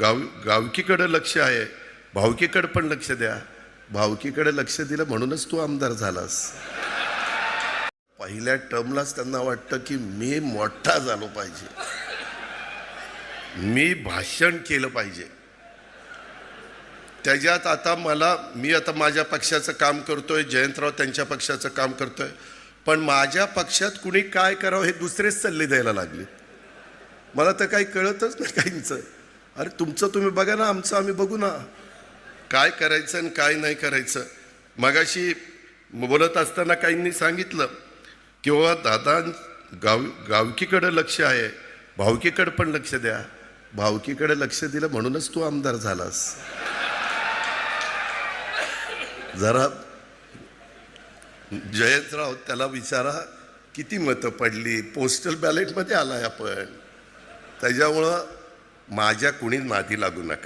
गाव गावकीकडं लक्ष आहे. भावकीकडं पण लक्ष द्या. भावकीकडे लक्ष दिलं म्हणूनच तू आमदार झालास. पहिल्या टर्मलाच त्यांना वाटतं की मी मोठा झालो पाहिजे. मी भाषण केलं पाहिजे. त्याच्यात आता मला मी आता माझ्या पक्षाचं काम करतोय जयंतराव त्यांच्या पक्षाचं काम करतोय. पण माझ्या पक्षात कुणी काय करावं हे दुसरेच सल्ले द्यायला लागले. मला तर काही कळतच नाही काहींचं. अरे तुमचं तुम्ही बघा ना आमचं आम्ही बघू ना. काय करायचं आणि काय नाही करायचं. मगाशी बोलत असताना काहींनी सांगितलं की बाबा दादा गाव गावकीकडं लक्ष आहे. भावकीकडं पण लक्ष द्या. भावकीकडे लक्ष दिलं म्हणूनच तू आमदार झालास. जरा जयंतराव त्याला विचारा किती मतं पडली? पोस्टल बॅलेटमध्ये आलाय आपण. त्याच्यामुळं माझ्या कुणी नादी लागू नका.